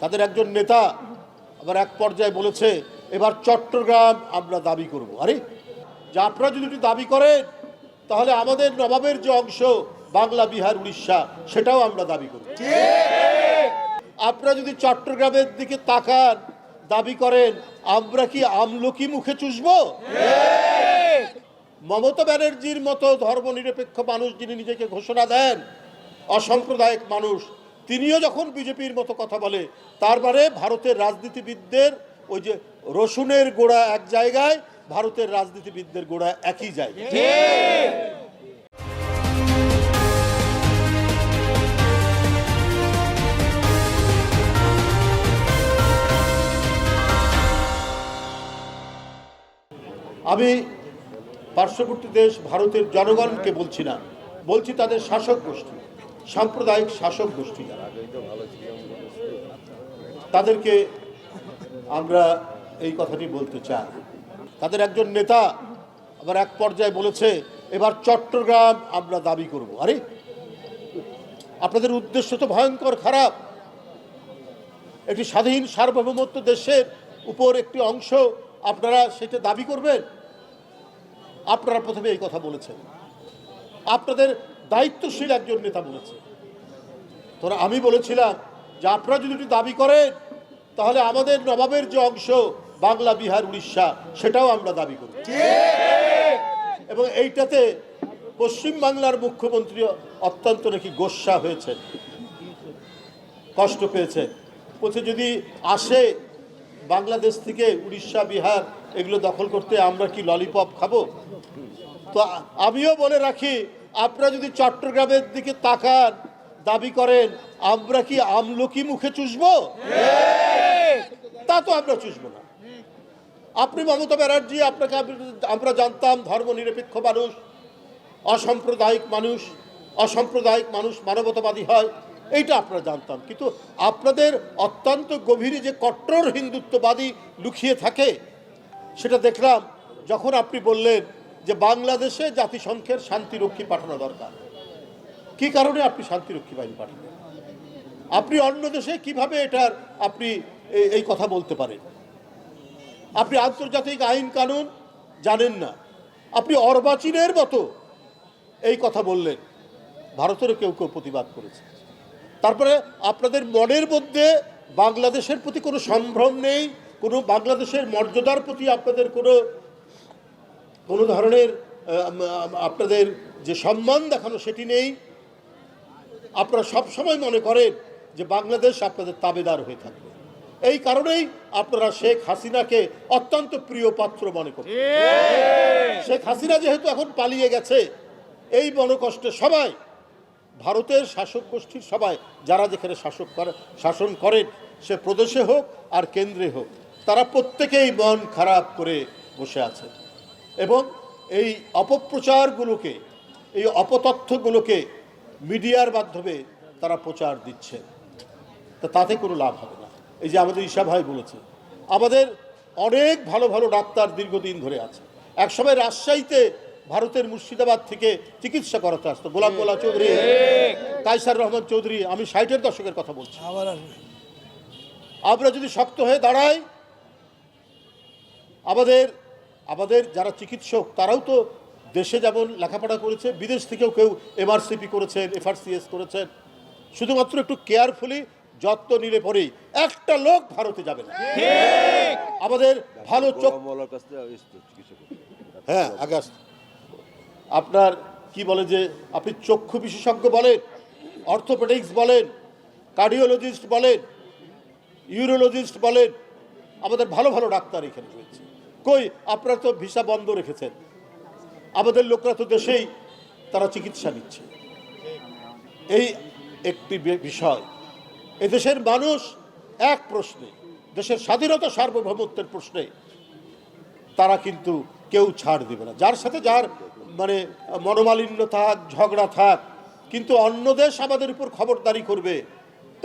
তাদের একজন নেতা আবার এক পর্যায়ে বলেছে, এবার চট্টগ্রাম আমরা দাবি করব। আরে, যে আপনারা যদি একটু দাবি করেন, তাহলে আমাদের নবাবের যে অংশ, বাংলা, বিহার, উড়িষ্যা, সেটাও আমরা দাবি করব। আপনারা যদি চট্টগ্রামের দিকে তাকান, দাবি করেন, আমরা কি আমলকি মুখে চুষবো? মমতা ব্যানার্জির মতো ধর্মনিরপেক্ষ মানুষ যিনি নিজেকে ঘোষণা দেন, অসাম্প্রদায়িক মানুষ তিনিও যখন বিজেপির মতো কথা বলে তার মানে ভারতের রাজনীতিবিদদের ওই যে রসুনের গোড়া এক জায়গায় ভারতের রাজনীতিবিদদের গোড়া একই জায়গায়। আমি পার্শ্ববর্তী দেশ ভারতের জনগণকে বলছি না বলছি তাদের শাসক গোষ্ঠী। সাম্প্রদায়িক শাসক গোষ্ঠী যারা, তাদেরকে আমরা এই কথাটি বলতে চাই। তাদের একজন নেতা আবার এক পর্যায়ে বলেছে, এবার চট্টগ্রাম আমরা দাবি করব। আরে, আপনাদের উদ্দেশ্য তো ভয়ঙ্কর খারাপ। একটি স্বাধীন সার্বভৌমত্ব দেশের উপর একটি অংশ। আপনারা সেটা দাবি করবেন? আপনারা প্রথমে এই কথা বলেছেন। আপনাদের দায়িত্বশীল একজন নেতা বলেছে। তোরা আমি বলেছিলাম যে আপনারা যদি একটু দাবি করেন, তাহলে আমাদের নবাবের যে অংশ, বাংলা, বিহার, উড়িষ্যা, সেটাও আমরা দাবি করি। এবং এইটাতে পশ্চিম বাংলার মুখ্যমন্ত্রী অত্যন্ত নাকি গোস্বা হয়েছেন, কষ্ট পেয়েছে বলছে, যদি আসে বাংলাদেশ থেকে উড়িষ্যা, বিহার, এগুলো দখল করতে আমরা কি ললিপপ খাব? তো আমিও বলে রাখি আপনারা যদি চট্টগ্রামের দিকে তাকান, দাবি করেন, আমরা কি আমলকি মুখে চুষবো? তা তো আমরা চুষবো না। আপনি মমতা ব্যানার্জি, আপনাকে আমরা জানতাম ধর্মনিরপেক্ষ মানুষ, অসাম্প্রদায়িক মানুষ অসাম্প্রদায়িক মানুষ মানবতাবাদী হয়, এইটা আপনারা জানতাম। কিন্তু আপনাদের অত্যন্ত গভীরে যে কট্টর হিন্দুত্ববাদী লুকিয়ে থাকে, সেটা দেখলাম যখন আপনি বললেন যে বাংলাদেশে জাতিসংঘের শান্তিরক্ষী পাঠানো দরকার। কি কারণে আপনি শান্তিরক্ষী বাহিনী পাঠাবেন আপনি অন্য দেশে কীভাবে এটার আপনি এই- কথা বলতে পারেন? আপনি আন্তর্জাতিক আইন কানুন জানেন না। আপনি অর্বাচীনের মতো এই কথা বললেন। ভারতেরও কেউ কেউ প্রতিবাদ করেছে। তারপরে আপনাদের মনের মধ্যে বাংলাদেশের প্রতি কোনো সম্ভ্রম নেই, কোনো বাংলাদেশের মর্যাদার প্রতি আপনাদের কোনো কোনো ধরনের আপনাদের যে সম্মান দেখানো সেটি নেই। আপনারা সবসময় মনে করেন যে বাংলাদেশ আপনাদের তাবেদার হয়ে থাকবে। এই কারণেই আপনারা শেখ হাসিনাকে অত্যন্ত প্রিয় পাত্র মনে করেন শেখ হাসিনা যেহেতু এখন পালিয়ে গেছে এই মনোকষ্টে সবাই ভারতের শাসক গোষ্ঠীর সবাই যারা যেখানে শাসক করে শাসন করেন সে প্রদেশে হোক আর কেন্দ্রে হোক তারা প্রত্যেকেই মন খারাপ করে বসে আছে এবং এই অপপ্রচারগুলোকে এই অপতথ্যগুলোকে মিডিয়ার মাধ্যমে তারা প্রচার দিচ্ছে তা তাতে কোনো লাভ হবে না। এই যে আমাদের ঈশা ভাই বলেছে আমাদের অনেক ভালো ভালো ডাক্তার দীর্ঘদিন ধরে আছে। একসময় রাজশাহীতে ভারতের মুর্শিদাবাদ থেকে চিকিৎসা করাতে আসতো গোলাম গোলা চৌধুরী কাইসার রহমান চৌধুরী আমি ষাটের দশকের কথা বলছি। আমরা যদি শক্ত হয়ে দাঁড়াই আমাদের আমাদের যারা চিকিৎসক তারাও তো দেশে যেমন লেখাপড়া করেছে বিদেশ থেকেও কেউ এমআরসিপি করেছেন এফআরসিএস করেছেন। শুধুমাত্র একটু কেয়ারফুলি যত্ন নিলে পরেই একটা লোক ভারতে যাবে না। আমাদের ভালো চোখ। হ্যাঁ আগাস্ট। আপনার কি বলে যে আপনি চক্ষু বিশেষজ্ঞ বলেন অর্থোপেডিক্স বলেন কার্ডিওলজিস্ট বলেন ইউরোলজিস্ট বলেন আমাদের ভালো ভালো ডাক্তার এখানে রয়েছে। কই? আপনারা তো ভিসা বন্ধ রেখেছেন। আমাদের লোকরা তো দেশেই তারা চিকিৎসা নিচ্ছে। এই একটি বিষয়। এদেশের মানুষ এক প্রশ্নে, দেশের স্বাধীনতা সার্বভৌমত্বের প্রশ্নে তারা কিন্তু কেউ ছাড় দেবে না। যার সাথে যার মানে মনোমালিন্য থাক ঝগড়া থাক, কিন্তু অন্য দেশ আমাদের উপর খবরদারি করবে,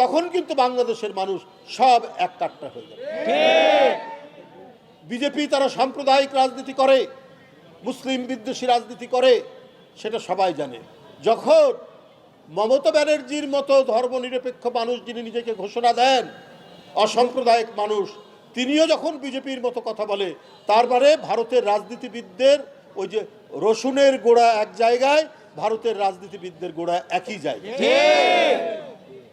তখন কিন্তু বাংলাদেশের মানুষ সব এক কাট্টা হয়ে যাবে। বিজেপি তারা সাম্প্রদায়িক রাজনীতি করে, মুসলিম বিদ্বেষী রাজনীতি করে, সেটা সবাই জানে। যখন মমতা ব্যানার্জির মতো ধর্মনিরপেক্ষ মানুষ যিনি নিজেকে ঘোষণা দেন, অসাম্প্রদায়িক মানুষ, তিনিও যখন বিজেপির মতো কথা বলে, তার মানে ভারতের রাজনীতিবিদদের ওই যে রসুনের গোড়া এক জায়গায়, ভারতের রাজনীতিবিদদের গোড়া একই জায়গায়।